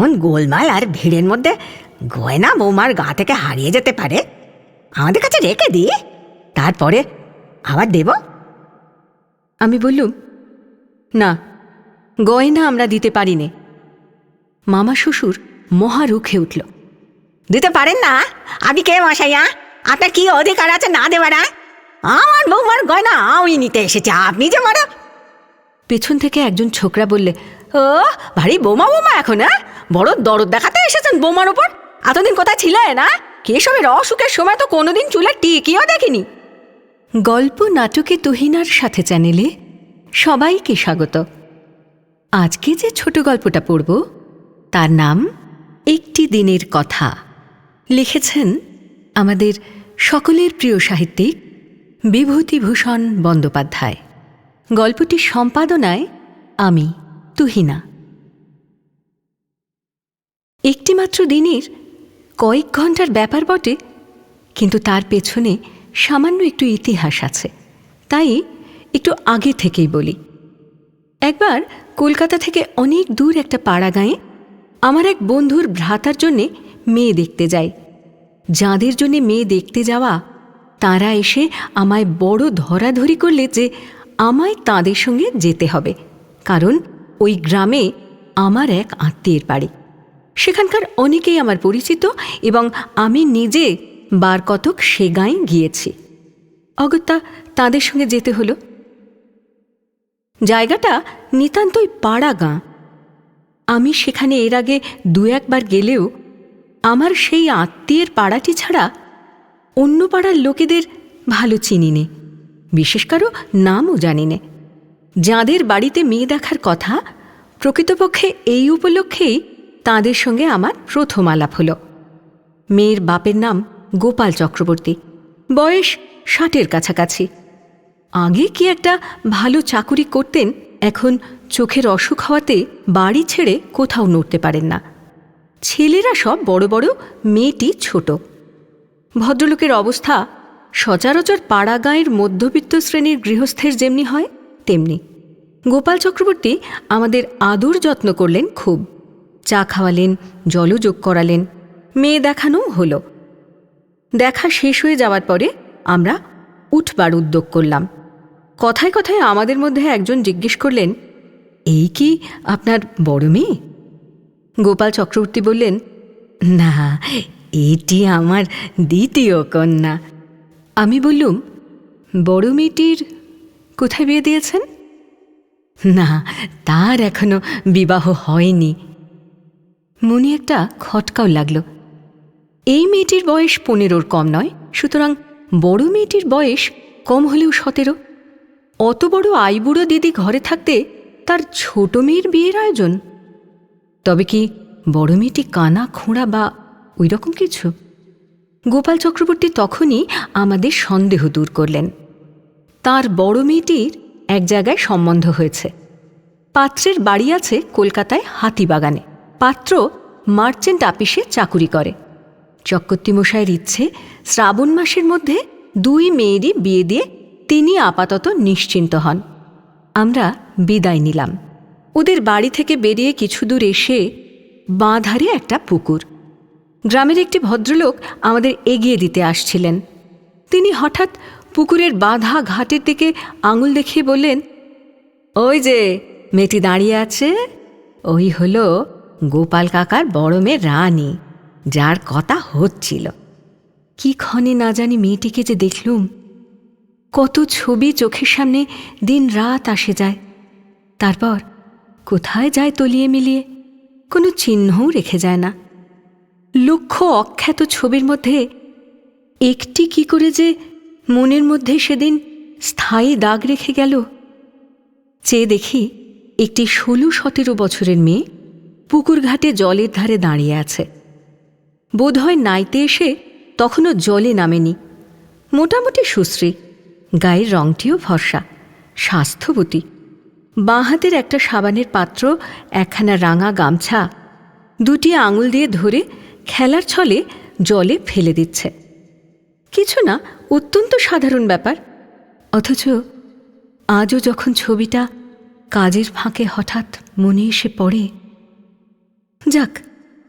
এমন গোলমাল আর ভিড়ের মধ্যে গয়না বৌমার গা থেকে হারিয়ে যেতে পারে? আমাদের কাছে রেখে দিই তারপরে আবার দেব। আমি বললুম না গয়না আমরা দিতে পারি নে মামা শ্বশুর মহা রুখে উঠল। দিতে পারেন না? আপনি কে মশাইয়া? আপনার কি অধিকার আছে না দেওয়ার? আমার বৌমার গয়না আমি নিতে এসেছি। আপনি যে মারা পেছন থেকে একজন ছোকরা বললে ও ভারী বোমা বোমা এখন হ্যাঁ? বড় দরদ দেখাতে এসেছেন বোমার ওপর এতদিন কোথায় ছিলে, না? কেশবের অসুখের সময় তো কোনোদিন চুলে টিকিও দেখিনি। গল্প নাটকে তুহিনার সাথে চ্যানেলে সবাইকে স্বাগত। আজকে যে ছোট গল্পটা পড়ব, তার নাম একটি দিনের কথা। লিখেছেন আমাদের সকলের প্রিয় সাহিত্যিক বিভূতিভূষণ বন্দ্যোপাধ্যায়। গল্পটি সম্পাদনায় আমি তুহিনা। একটিমাত্র দিনের কয়েক ঘণ্টার ব্যাপার বটে, কিন্তু তার পেছনে সামান্য একটু ইতিহাস আছে। তাই একটু আগে থেকেই বলি। একবার কলকাতা থেকে অনেক দূর একটা পাড়া গাঁয়ে আমার এক বন্ধুর ভ্রাতার জন্যে মেয়ে দেখতে যাই। যাঁদের জন্যে মেয়ে দেখতে যাওয়া, তারা এসে আমায় বড় ধরাধরি করলে যে আমায় তাদের সঙ্গে যেতে হবে। কারণ ওই গ্রামে আমার এক আত্মীয়ের বাড়ি। সেখানকার অনেকেই আমার পরিচিত এবং আমি নিজে বার কতক সে গাঁয়ে গিয়েছি। অগত্যা তাদের সঙ্গে যেতে হলো। জায়গাটা নিতান্তই পাড়া গাঁ। আমি সেখানে এর আগে দু একবার গেলেও আমার সেই আত্মীয়ের পাড়াটি ছাড়া অন্য পাড়ার লোকেদের ভালো চিনি নে বিশেষ কারও নামও জানি নে যাঁদের বাড়িতে মেয়ে দেখার কথা, প্রকৃতপক্ষে এই উপলক্ষেই তাঁদের সঙ্গে আমার প্রথম আলাপ হলো। মেয়ের বাপের নাম গোপাল চক্রবর্তী। বয়স ষাটের কাছাকাছি। আগে কি একটা ভালো চাকুরি করতেন, এখন চোখের অসুখ হওয়াতে বাড়ি ছেড়ে কোথাও নড়তে পারেন না। ছেলেরা সব বড় বড়, মেয়েটি ছোট। ভদ্রলোকের অবস্থা সচরাচর পাড়া গাঁয়ের মধ্যবিত্ত শ্রেণির গৃহস্থের যেমনি হয় তেমনি। গোপাল চক্রবর্তী আমাদের আদর যত্ন করলেন খুব। চা খাওয়ালেন, জলও যোগ করালেন, মেয়ে দেখানোও হলো। দেখা শেষ হয়ে যাওয়ার পরে আমরা উঠবার উদ্যোগ করলাম। কথায় কথায় আমাদের মধ্যে একজন জিজ্ঞেস করলেন, এই কি আপনার বড় মেয়ে? গোপাল চক্রবর্তী বললেন, না, এটি আমার দ্বিতীয় কন্যা। আমি বললুম, বড় মেয়েটির কোথায় বিয়ে দিয়েছেন? না, তার এখনও বিবাহ হয়নি। মনে একটা খটকাও লাগল। এই মেয়েটির বয়স পনেরোর কম নয়, সুতরাং বড় মেয়েটির বয়স কম হলেও সতেরো। অত বড় আইবুড়ো দিদি ঘরে থাকতে তার ছোট মেয়ের বিয়ের আয়োজন। তবে কি বড় মেয়েটি কানা, খোঁড়া বা ওই রকম কিছু? গোপাল চক্রবর্তী তখনই আমাদের সন্দেহ দূর করলেন। তার বড় মেয়েটির এক জায়গায় সম্বন্ধ হয়েছে। পাত্রের বাড়ি আছে কলকাতায় হাতিবাগানে। পাত্র মার্চেন্ট আপিসে চাকুরি করে। চক্রবর্তী মশাইয়ের ইচ্ছে শ্রাবণ মাসের মধ্যে দুই মেয়েরই বিয়ে দিয়ে তিনি আপাতত নিশ্চিন্ত হন। আমরা বিদায় নিলাম। ওদের বাড়ি থেকে বেরিয়ে কিছু দূর এসে বাঁধারে একটা পুকুর। গ্রামের একটি ভদ্রলোক আমাদের এগিয়ে দিতে আসছিলেন। তিনি হঠাৎ পুকুরের বাঁধা ঘাটের দিকে আঙুল দেখিয়ে বললেন, ওই যে মেয়েটি দাঁড়িয়ে আছে, ওই হলো গোপাল কাকার বড় মেয়ে রানী, যার কথা হচ্ছিল। কি ক্ষণে না জানি মেয়েটিকে যে দেখলুম। কত ছবি চোখের সামনে দিন রাত আসে যায়। তারপর কোথায় যায় তলিয়ে মিলিয়ে, কোনো চিহ্নও রেখে যায় না। লক্ষ অখ্যাত ছবির মধ্যে একটি কি করে যে মনের মধ্যে সেদিন স্থায়ী দাগ রেখে গেল। চেয়ে দেখি একটি ষোলো সতেরো বছরের মেয়ে পুকুর ঘাটে জলের ধারে দাঁড়িয়ে আছে। বোধহয় নাইতে এসে তখনও জলে নামেনি। মোটামুটি সুশ্রী, গায়ের রংটিও ভরসা স্বাস্থ্যবতী। বাঁ হাতের একটা সাবানের পাত্র, একখানা রাঙা গামছা, দুটি আঙুল দিয়ে ধরে খেলার ছলে জলে ফেলে দিচ্ছে। কিছু না অত্যন্ত সাধারণ ব্যাপার। অথচ আজও যখন ছবিটা কাজের ফাঁকে হঠাৎ মনে এসে পড়ে, যাক,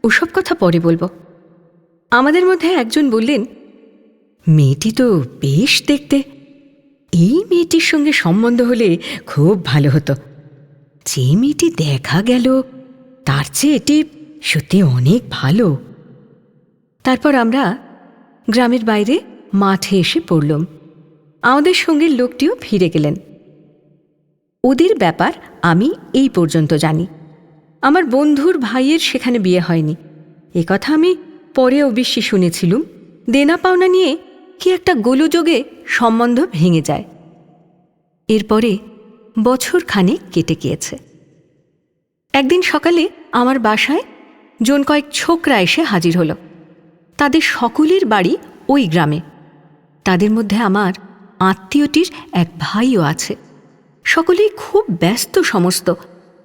ওসব কথা পরে বলব। আমাদের মধ্যে একজন বললেন, মেয়েটি তো বেশ দেখতে। এই মেয়েটির সঙ্গে সম্বন্ধ হলে খুব ভালো হতো। যে মেয়েটি দেখা গেল, তার চেয়ে এটি সত্যি অনেক ভালো। তারপর আমরা গ্রামের বাইরে মাঠে এসে পড়লুম। আমাদের সঙ্গের লোকটিও ফিরে গেলেন। ওদের ব্যাপার আমি এই পর্যন্ত জানি। আমার বন্ধুর ভাইয়ের সেখানে বিয়ে হয়নি। এ কথা আমি পরে অবশ্যই শুনেছিলুম। দেনা পাওনা নিয়ে কি একটা গোলযোগে সম্বন্ধ ভেঙে যায়। এরপরে বছর খানেক কেটে গিয়েছে। একদিন সকালে আমার বাসায় জন কয়েক ছোকরা এসে হাজির হলো। তাদের সকলের বাড়ি ওই গ্রামে। তাদের মধ্যে আমার আত্মীয়টির এক ভাইও আছে। সকলেই খুব ব্যস্ত সমস্ত।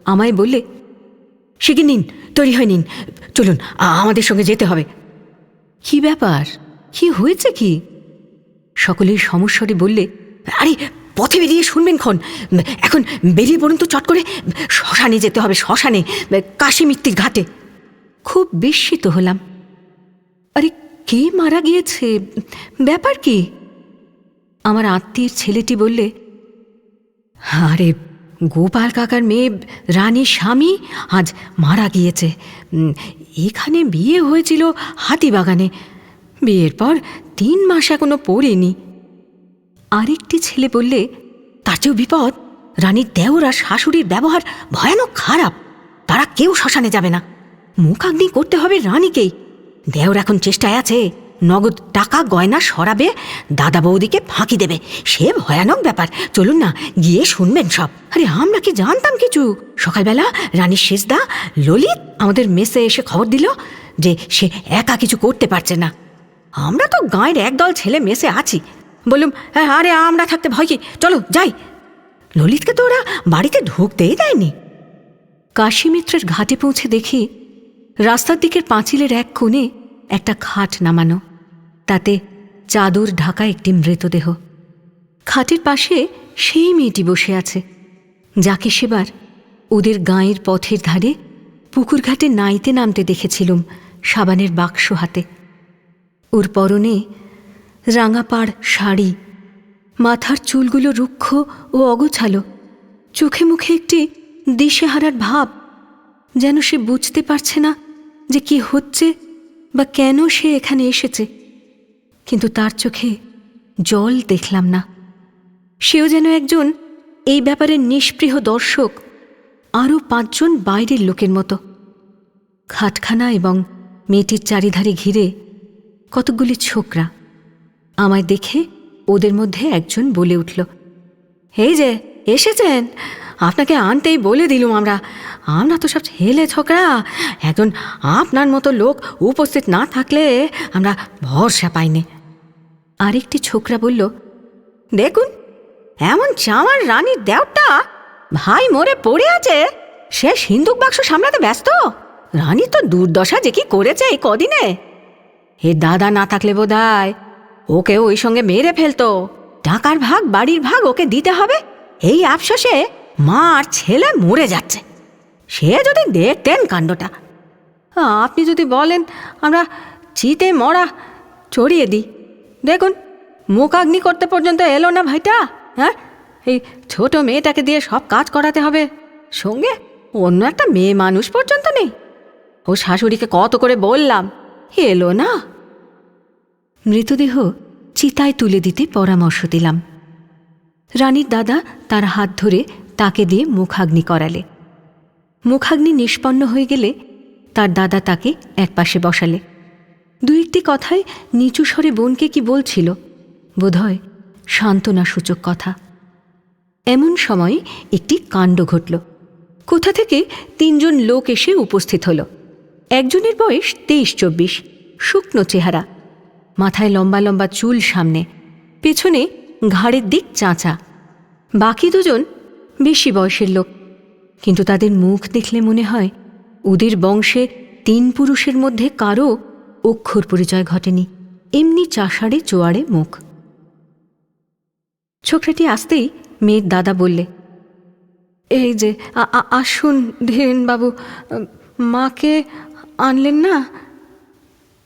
আমায় বললে, সে কি নিন, তৈরি হয় নিন, চলুন আমাদের সঙ্গে যেতে হবে। কি ব্যাপার? কি হয়েছে কি? সকলেই সমস্বরে বললে, আরে, পথে বেরিয়ে শুনবেন ক্ষণ। এখন বেরিয়ে পড়ুন তো চট করে, শ্মশানে যেতে হবে, শ্মশানে, কাশী মৃত্যুর ঘাটে। খুব বিস্মিত হলাম। আরে কে মারা গিয়েছে? ব্যাপার কি? আমার আত্মীয়ের ছেলেটি বললে, আরে, গোপাল কাকার মেয়ে রানীর স্বামী আজ মারা গিয়েছে। এখানে বিয়ে হয়েছিল হাতিবাগানে। বিয়ের পর তিন মাস এখনও পড়েনি। আরেকটি ছেলে বললে, তার চেয়েও বিপদ, রানীর দেওর আর শাশুড়ির ব্যবহার ভয়ানক খারাপ। তারা কেউ শ্মশানে যাবে না। মুখাগ্নি করতে হবে রানীকেই। দেওর এখন চেষ্টায় আছে। নগদ টাকা গয়না সরাবে দাদা বৌদিকে ফাঁকি দেবে। সে ভয়ানক ব্যাপার। চলুন না গিয়ে শুনবেন সব। আরে আমরা কি জানতাম কিছু? সকালবেলা রানীর শেষদা ললিত আমাদের মেসে এসে খবর দিল যে সে একা কিছু করতে পারছে না। আমরা তো গাঁয়ের একদল ছেলে মেসে আছি। বললুম "হ্যাঁ, আরে আমরা থাকতে ভয় কি? চলো যাই। ললিতকে তো ওরা বাড়িতে ঢুকতেই দেয়নি। কাশীমিত্রের ঘাটে পৌঁছে দেখি রাস্তার দিকের পাঁচিলের এক কোণে একটা খাট নামানো। তাতে চাদর ঢাকা একটি মৃতদেহ। খাটের পাশে সেই মেয়েটি বসে আছে, যাকে সেবার ওদের গাঁয়ের পথের ধারে পুকুর ঘাটে নাইতে নামতে দেখেছিলুম সাবানের বাক্স হাতে। ওর পরনে রাঙাপাড় শাড়ি, মাথার চুলগুলো রুক্ষ ও অগোছালো, চোখে মুখে একটি দিশেহারার ভাব, যেন সে বুঝতে পারছে না যে কি হচ্ছে বা কেন সে এখানে এসেছে? কিন্তু তার চোখে জল দেখলাম না। সেও যেন একজন এই ব্যাপারে নিষ্পৃহ দর্শক, আরও পাঁচজন বাইরের লোকের মতো। খাটখানা এবং মেয়েটির চারিধারে ঘিরে কতকগুলি ছোকরা আমায় দেখে ওদের মধ্যে একজন বলে উঠল, এই যে, এসেছেন? আপনাকে আনতেই বলে দিলুম আমরা। আমরা তো সব ছেলে ছোকরা। একজন আপনার মতো লোক উপস্থিত না থাকলে আমরা ভরসা পাইনি। আরেকটি ছোকরা বলল, দেখুন, এমন চামার রানীর দেওটা ভাই মরে পড়ে আছে। সে সিন্দুক বাক্স সামলাতে ব্যস্ত। রানী তো দুর্দশা যে কি করেছে এই কদিনে। হে দাদা না থাকলে বোধহয় ওকে ওই সঙ্গে মেরে ফেলতো। টাকার ভাগ, বাড়ির ভাগ ওকে দিতে হবে। এই আফসোসে মা আর ছেলে মরে যাচ্ছে। সে যদি দেখতেন কাণ্ডটা। আপনি যদি বলেন, আমরা চিতে মরা চড়িয়ে দিই। দেখুন মুখাগ্নি করতে পর্যন্ত এলো না ভাইটা হ্যাঁ? এই ছোট মেয়েটাকে দিয়ে সব কাজ করাতে হবে। সঙ্গে অন্য একটা মেয়ে মানুষ পর্যন্ত নেই। ও শাশুড়িকে কত করে বললাম, এলো না। মৃতদেহ চিতায় তুলে দিতে পরামর্শ দিলাম। রানীর দাদা তার হাত ধরে তাকে দিয়ে মুখাগ্নি করালে। মুখাগ্নি নিষ্পন্ন হয়ে গেলে তার দাদা তাকে একপাশে বসালে। দু একটি কথায় নিচু স্বরে বোনকে কি বলছিল? বোধহয় সান্ত্বনাসূচক কথা। এমন সময় একটি কাণ্ড ঘটল। কোথা থেকে তিনজন লোক এসে উপস্থিত হল। একজনের বয়স তেইশ চব্বিশ শুকনো চেহারা, মাথায় লম্বা লম্বা চুল সামনে, পেছনে ঘাড়ের দিক চাঁচা। বাকি দুজন বেশি বয়সের লোক। কিন্তু তাদের মুখ দেখলে মনে হয়, ওদের বংশে তিন পুরুষের মধ্যে কারও অক্ষর পরিচয় ঘটেনি, এমনি চাষাড়ে চোয়াড়ে মুখ। ছোকরাটি আসতেই মেয়ের দাদা বললে, এই যে আসুন ধীরেনবাবু মাকে আনলেন না?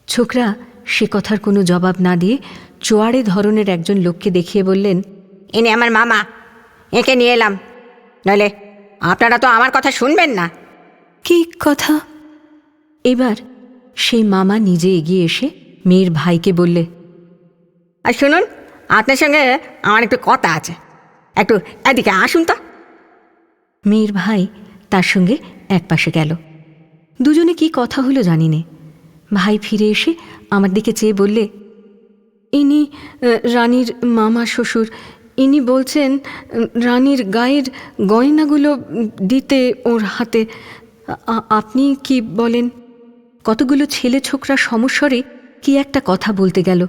ছোকরা সে কথার কোনো জবাব না দিয়ে চোয়াড়ে ধরনের একজন লোককে দেখিয়ে বললেন এনে আমার মামা, একে নিয়ে এলাম। নইলে আপনারা তো আমার কথা শুনবেন না। কি কথা? এবার সেই মামা নিজে এগিয়ে এসে মেয়ের ভাইকে বললে আর শুনুন আপনার সঙ্গে আমার একটু কথা আছে। একটু এদিকে আসুন তো। মেয়ের ভাই তার সঙ্গে একপাশে গেল। দুজনে কি কথা হলো জানি নে ভাই ফিরে এসে আমার দিকে চেয়ে বললে ইনি রানীর মামা শ্বশুর ইনি বলছেন, রানীর গায়ের গয়নাগুলো দিতে ওর হাতে। আপনি কি বলেন? কতগুলো ছেলে ছোকরা সমস্বরে কি একটা কথা বলতে গেল?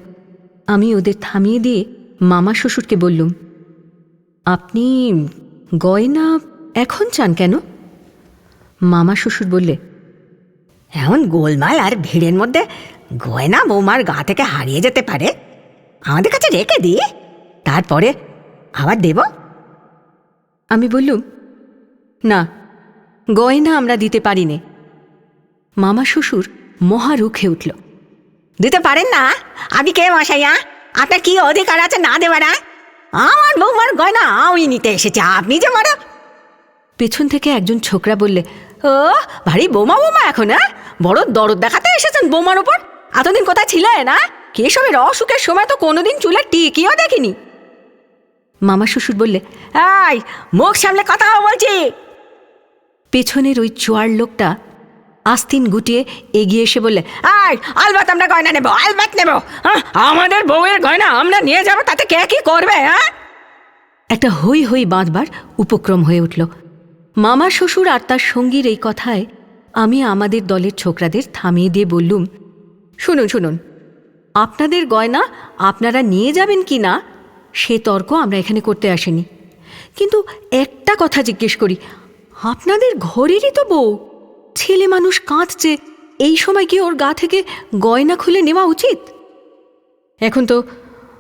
আমি ওদের থামিয়ে দিয়ে মামা শ্বশুরকে বললুম, আপনি গয়না এখন চান কেন? মামা শ্বশুর বললে, এমন গোলমাল আর ভিড়ের মধ্যে গয়না বৌমার গা থেকে হারিয়ে যেতে পারে। আমাদের কাছে রেখে দিই। তারপরে আবার দেব? আমি বললুম না গয়না আমরা দিতে পারি নে মামা শ্বশুর মহা রুখে উঠল। দিতে পারেন না? আপনি কে মশাইয়া? আপনার কি অধিকার আছে না আ? আমার বৌমার গয়না আমি নিতে এসেছি আপনি যে মারা পেছন থেকে একজন ছোকরা বললে ও ভারী বোমা বোমা এখন হ্যাঁ বড় দরদ দেখাতে এসেছেন বোমার ওপর এতদিন কোথায় ছিলে না কেশবের অসুখের সময় তো কোনোদিন চুলে টিকিও দেখিনি। মামা শ্বশুর বললে এই মুখ সামলে কথা বলছি। পেছনের ওই চোয়ার লোকটা আস্তিন গুটিয়ে এগিয়ে এসে বললে এই আলবাত আমরা গয়না নেব, আলবাত নেব। আমাদের বউয়ের গয়না আমরা নিয়ে যাব, তাতে কে কি করবে হ্যাঁ একটা হই হই বাঁধবার উপক্রম হয়ে উঠল। মামা শ্বশুর আর তার সঙ্গীর এই কথায় আমি আমাদের দলের ছোকরাদের থামিয়ে দিয়ে বললুম, শুনুন শুনুন, আপনাদের গয়না আপনারা নিয়ে যাবেন কি না? সে তর্ক আমরা এখানে করতে আসিনি। কিন্তু একটা কথা জিজ্ঞেস করি, আপনাদের ঘরেরই তো বউ। ছেলে মানুষ কাঁদছে, এই সময় কি ওর গা থেকে গয়না খুলে নেওয়া উচিত? এখন তো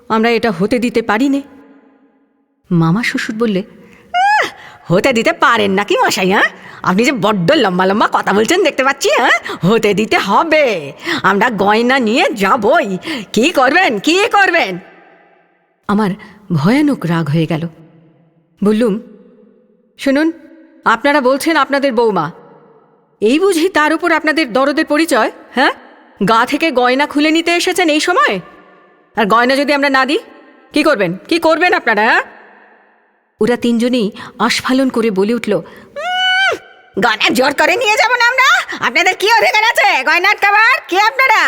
আমরা এটা হতে দিতে পারি নে মামা শ্বশুর বললে হতে দিতে পারেন নাকি মশাই হ্যাঁ? আপনি যে বড্ড লম্বা লম্বা কথা বলছেন, দেখতে পাচ্ছি হ্যাঁ? হতে দিতে হবে। আমরা গয়না নিয়ে যাবই। কি করবেন? কি করবেন? আমার ভয়ানক রাগ হয়ে গেল। বললুম, শুনুন, আপনারা বলছেন আপনাদের বৌমা। এই বুঝি তার উপর আপনাদের দরদের পরিচয় হ্যাঁ? গা থেকে গয়না খুলে নিতে এসেছেন এই সময়? আর গয়না যদি আমরা না দিই, কি করবেন? কি করবেন আপনারা হ্যাঁ? ওরা তিনজনেই আস্ফালন করে বলে উঠল গয়না জোর করে নিয়ে যাব না আমরা। আপনাদের কি অধিকার আছে? গয়না আটকাবার? কি আপনারা?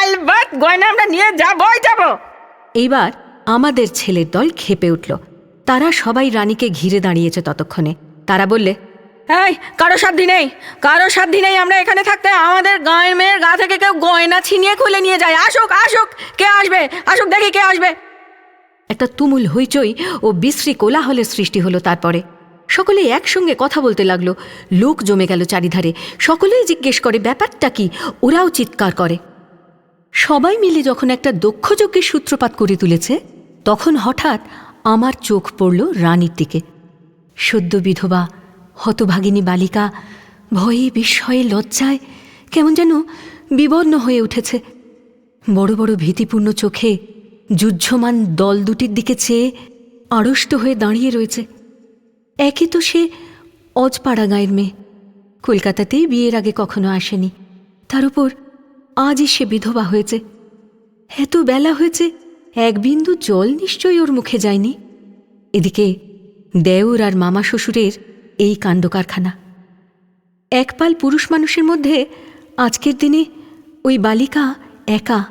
আলবাত, গয়না আমরা নিয়ে যাবই যাব। এইবার আমাদের ছেলের দল খেপে উঠল। তারা সবাই রানীকে ঘিরে দাঁড়িয়েছে ততক্ষণে। তারা বললে, এই, কারও সাধ্যি নেই, কারও সাধ্যি নেই, আমরা এখানে থাকতে আমাদের গায়ের মেয়ের গা থেকে কেউ গয়না ছিনিয়ে খুলে নিয়ে যায়। আসুক আসুক, কে আসবে? আসুক, দেখি কে আসবে। একটা তুমুল হইচই ও বিশ্রী কোলাহলের সৃষ্টি হলো তারপরে। সকলে একসঙ্গে কথা বলতে লাগল। লোক জমে গেল চারিধারে। সকলেই জিজ্ঞেস করে, ব্যাপারটা কি? ওরাও চিৎকার করে। সবাই মিলে যখন একটা দক্ষযজ্ঞের সূত্রপাত করে তুলেছে তখন হঠাৎ আমার চোখ পড়ল রানীর দিকে। সদ্য বিধবা, হতভাগিনী বালিকা, ভয়ে বিস্ময়ে লজ্জায় কেমন যেন বিবর্ণ হয়ে উঠেছে। বড় বড় ভীতিপূর্ণ চোখে যুদ্ধমান দল দুটির দিকে চেয়ে আড়ষ্ট হয়ে দাঁড়িয়ে রয়েছে। একই তো সে অজপাড়া গায়ের মেয়ে। কলকাতাতেই বিয়ের আগে কখনো আসেনি। তার উপর আজই সে বিধবা হয়েছে। এত বেলা হয়েছে এক বিন্দু জল নিশ্চয়ই ওর মুখে যায়নি। এদিকে দেওর আর মামা শ্বশুরের এই কাণ্ড কারখানা একপাল পুরুষ মানুষের মধ্যে আজকের দিনে ওই বালিকা একা।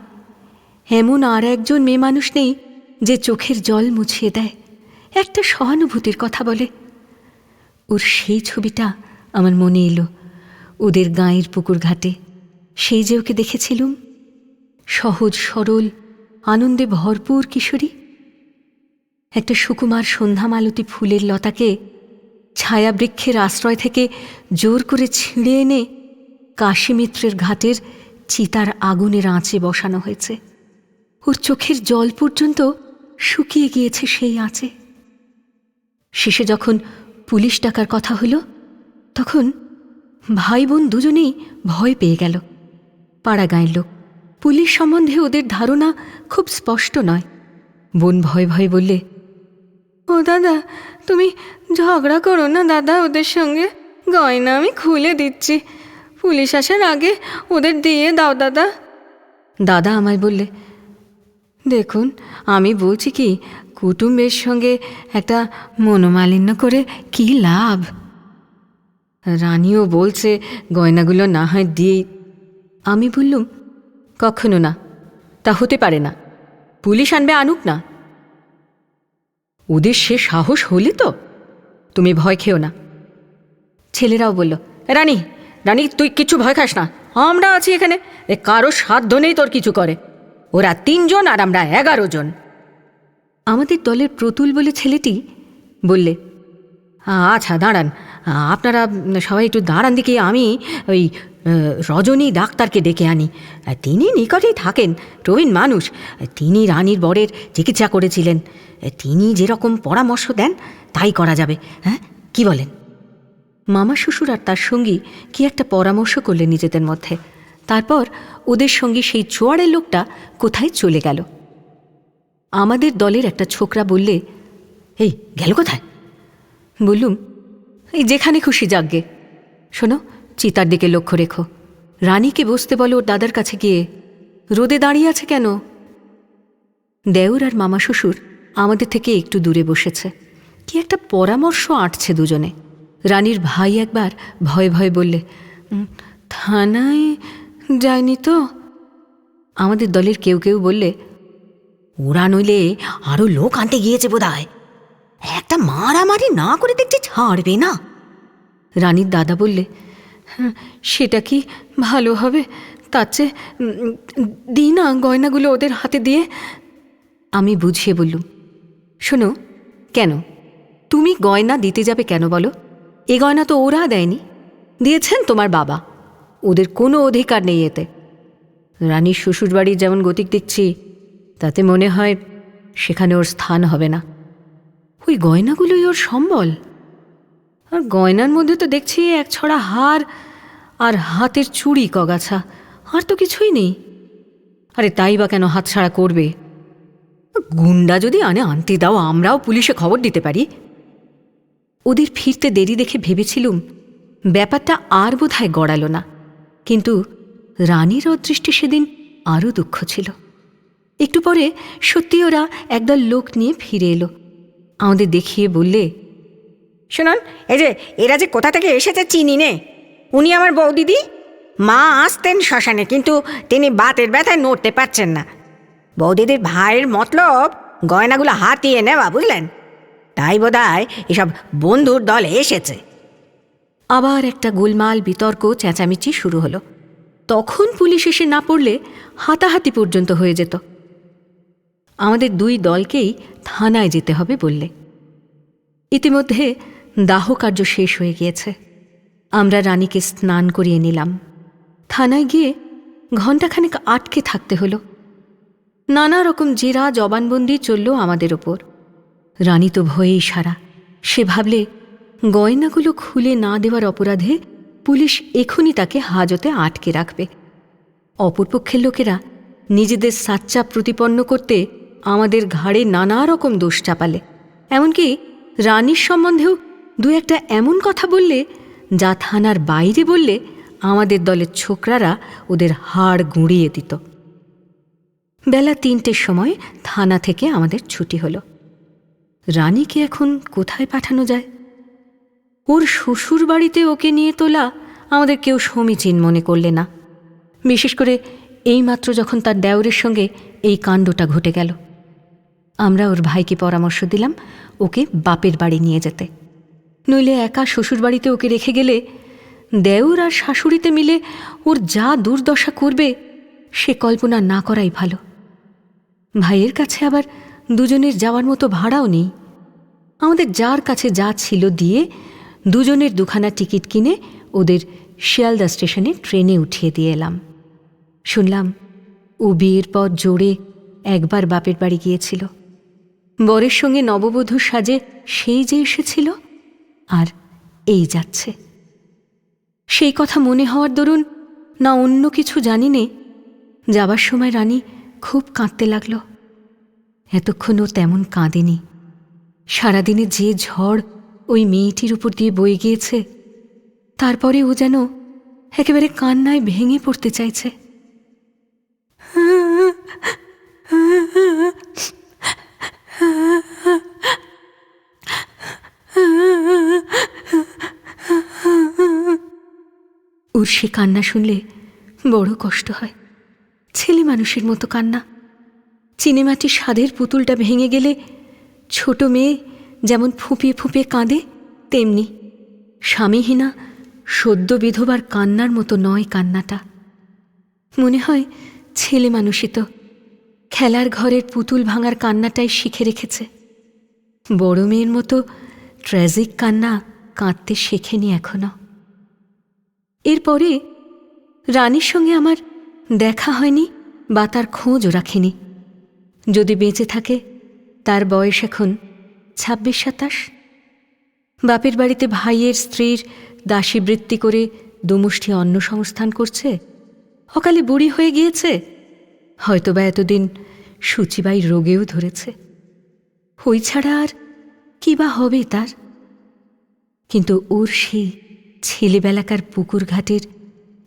এমন আর একজন মেয়ে মানুষ নেই যে চোখের জল মুছিয়ে দেয়। একটা সহানুভূতির কথা বলে। ওর সেই ছবিটা আমার মনে এলো ওদের গাঁয়ের পুকুর ঘাটে সেই যে ওকে দেখেছিলুম? সহজ সরল আনন্দে ভরপুর কিশোরী। একটা সুকুমার সন্ধ্যামালতী ফুলের লতাকে ছায়াবৃক্ষের আশ্রয় থেকে জোর করে ছিঁড়ে এনে কাশীমিত্রের ঘাটের চিতার আগুনের আঁচে বসানো হয়েছে। ওর চোখের জল পর্যন্ত শুকিয়ে গিয়েছে সেই আঁচে। শেষে যখন পুলিশ ডাকার কথা হলো, তখন ভাই বোন দুজনেই ভয় পেয়ে গেল। পাড়া গাঁয়ের লোক পুলিশ সম্বন্ধে ওদের ধারণা খুব স্পষ্ট নয়। বোন ভয় ভয় বললে, ও দাদা, তুমি ঝগড়া করো না দাদা ওদের সঙ্গে? গয়না আমি খুলে দিচ্ছি। পুলিশ আসার আগে ওদের দিয়ে দাও দাদা। দাদা আমায় বললে, দেখুন, আমি বলছি কি, কুটুম্বের সঙ্গে একটা মনোমালিন্য করে কি লাভ? রানীও বলছে, গয়নাগুলো না হয় দিয়ে আমি বললুম কখনো না। তা হতে পারে না। পুলিশ আনবে আনুক না। ওদের সে সাহস হলি তো। তুমি ভয় খেও না। ছেলেরাও বলল, রানী রানী, তুই কিছু ভয় খাস না। আমরা আছি এখানে। এ কারও সাধ্য নেই তোর কিছু করে। ওরা তিনজন আর আমরা এগারো জন। আমাদের দলের প্রতুল বলে ছেলেটি? বললে। আচ্ছা দাঁড়ান। আপনারা সবাই একটু দাঁড়ান দিকে আমি ওই রজনী ডাক্তারকে ডেকে আনি। তিনি নিকটেই থাকেন, প্রবীণ মানুষ। তিনি রানীর বরের চিকিৎসা করেছিলেন। তিনি যেরকম পরামর্শ দেন, তাই করা যাবে। হ্যাঁ কি বলেন? মামা শ্বশুর আর তার সঙ্গী কি একটা পরামর্শ করলেন নিজেদের মধ্যে। তারপর ওদের সঙ্গে সেই চোয়াড়ের লোকটা কোথায় চলে গেল? আমাদের দলের একটা ছোকরা বললে, এই, গেল কোথায়? বললুম, এই যেখানে খুশি যাগ্গে শোনো চিতার দিকে লক্ষ্য রেখো। রানীকে বসতে বলো ওর দাদার কাছে গিয়ে। রোদে দাঁড়িয়ে আছে কেন? দেওর আর মামা শ্বশুর আমাদের থেকে একটু দূরে বসেছে। কি একটা পরামর্শ আঁটছে দুজনে। রানীর ভাই একবার ভয়ে ভয়ে বললে থানায় যায়নি তো? আমাদের দলের কেউ কেউ বললে ওরা নইলে আরও লোক আনতে গিয়েছে বোধহয়। একটা মারামারি না করে দেখছি ছাড়বে না? রানীর দাদা বললে "হ্যাঁ, সেটা কি ভালো হবে? তার চেয়ে দিই না গয়নাগুলো ওদের হাতে দিয়ে। আমি বুঝিয়ে বললুম, শোনো, কেন? তুমি গয়না দিতে যাবে কেন বলো? এ গয়না তো ওরা দেয়নি। দিয়েছেন তোমার বাবা। ওদের কোনো অধিকার নেই এতে। রানীর শ্বশুরবাড়ির যেমন গতিক দেখছি, তাতে মনে হয় সেখানে ওর স্থান হবে না। ওই গয়নাগুলোই ওর সম্বল। আর গয়নার মধ্যে তো দেখছি এক ছড়া হার আর হাতের চুড়ি কগাছা। আর তো কিছুই নেই। আরে তাই বা কেন হাতছাড়া করবে? গুন্ডা যদি আনে, আনতে দাও, আমরাও পুলিশে খবর দিতে পারি। ওদের ফিরতে দেরি দেখে ভেবেছিলুম ব্যাপারটা আর বোধহয় গড়ালো না। কিন্তু রানীর অদৃষ্টি সেদিন আরও দুঃখ ছিল। একটু পরে সত্যি ওরা একদল লোক নিয়ে ফিরে এলো। আমাদের দেখিয়ে বললে শুনুন, এই যে, এরা যে কোথা থেকে এসেছে চিনি নে। উনি আমার বৌদিদি। মা আসতেন শ্মশানে, কিন্তু তিনি বাতের ব্যথায় নড়তে পারছেন না। বৌদিদির ভাইয়ের মতলব, গয়নাগুলো হাতিয়ে নেওয়া, বুঝলেন? তাই বোধ এসব বন্ধুর দলে এসেছে। আবার একটা গোলমাল বিতর্ক, চেঁচামেচি শুরু হলো। তখন পুলিশ এসে না পড়লে হাতাহাতি পর্যন্ত হয়ে যেত। আমাদের দুই দলকেই থানায় যেতে হবে বললে। ইতিমধ্যে দাহ কার্য শেষ হয়ে গিয়েছে। আমরা রানীকে স্নান করিয়ে নিলাম। থানায় গিয়ে ঘণ্টাখানেক আটকে থাকতে হলো। নানা রকম জেরা, জবানবন্দি চলল আমাদের ওপর। রানী তো ভয়েই সারা। সে ভাবলে, গয়নাগুলো খুলে না দেওয়ার অপরাধে পুলিশ এখনই তাকে হাজতে আটকে রাখবে। অপরপক্ষের লোকেরা নিজেদের সাচ্চা প্রতিপন্ন করতে আমাদের ঘাড়ে নানা রকম দোষ চাপালে। এমনকি রানীর সম্বন্ধেও দু একটা এমন কথা বললে যা থানার বাইরে বললে আমাদের দলের ছোকরারা ওদের হাড় গুঁড়িয়ে দিত। বেলা তিনটের সময় থানা থেকে আমাদের ছুটি হলো। রানীকে এখন কোথায় পাঠানো যায়? ওর শ্বশুর বাড়িতে ওকে নিয়ে তোলা আমাদের কেউ সমীচীন মনে করলে না। বিশেষ করে এইমাত্র যখন তার দেওরের সঙ্গে এই কাণ্ডটা ঘটে গেল। আমরা ওর ভাইকে পরামর্শ দিলাম ওকে বাপের বাড়ি নিয়ে যেতে। নইলে একা শ্বশুরবাড়িতে ওকে রেখে গেলে দেওর আর শাশুড়িতে মিলে ওর যা দুর্দশা করবে, সে কল্পনা না করাই ভালো। ভাইয়ের কাছে আবার দুজনের যাওয়ার মতো ভাড়াও নেই। আমাদের যার কাছে যা ছিল দিয়ে দুজনের দুখানা টিকিট কিনে ওদের শিয়ালদা স্টেশনে ট্রেনে উঠিয়ে দিয়ে এলাম। শুনলাম ও বিয়ের পর জোরে একবার বাপের বাড়ি গিয়েছিল। বরের সঙ্গে নববধূর সাজে সেই যে এসেছিল আর এই যাচ্ছে। সেই কথা মনে হওয়ার দরুন না অন্য কিছু জানি নে যাবার সময় রানী খুব কাঁদতে লাগল। এতক্ষণ ও তেমন কাঁদেনি। সারাদিনে যে ঝড় ওই মেয়েটির উপর দিয়ে বয়ে গিয়েছে, তারপরে ও যেন একেবারে কান্নায় ভেঙে পড়তে চাইছে। ওর সে কান্না শুনলে বড় কষ্ট হয়। ছেলে মানুষের মতো কান্না। চিনেমাটির স্বাদের পুতুলটা ভেঙে গেলে ছোট মেয়ে যেমন ফুঁপিয়ে ফুঁপিয়ে কাঁদে, তেমনি স্বামীহীনা সদ্য বিধবার কান্নার মতো নয় কান্নাটা। মনে হয় ছেলে মানুষই তো খেলার ঘরের পুতুল ভাঙার কান্নাটাই শিখে রেখেছে। বড় মেয়ের মতো ট্র্যাজিক কান্না কাঁদতে শেখেনি এখনও। এরপরে রানীর সঙ্গে আমার দেখা হয়নি বা তার খোঁজও রাখিনি। যদি বেঁচে থাকে, তার বয়স এখন ছাব্বিশ সাতাশ। বাপের বাড়িতে ভাইয়ের স্ত্রীর দাসীবৃত্তি করে দুমুষ্টি অন্ন সংস্থান করছে। অকালে বুড়ি হয়ে গিয়েছে। হয়তোবা এতদিন সুচিবাই রোগেও ধরেছে। হই ছাড়া আর কি বা হবে তার? কিন্তু ওর সেই ছেলেবেলাকার পুকুর ঘাটের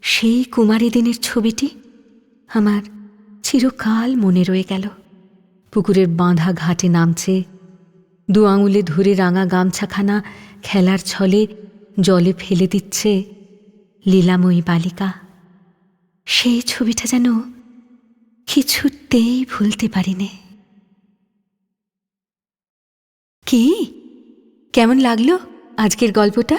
সেই কুমারী দিনের ছবিটি আমার চিরকাল মনে রয়ে গেল। পুকুরের বাঁধা ঘাটে নামছে, দু আঙুলে ধরে রাঙা গামছাখানা খেলার ছলে জলে ফেলে দিচ্ছে লীলাময়ী বালিকা। সেই ছবিটা যেন কিছুতেই ভুলতে পারিনে। কি? কেমন লাগল আজকের গল্পটা?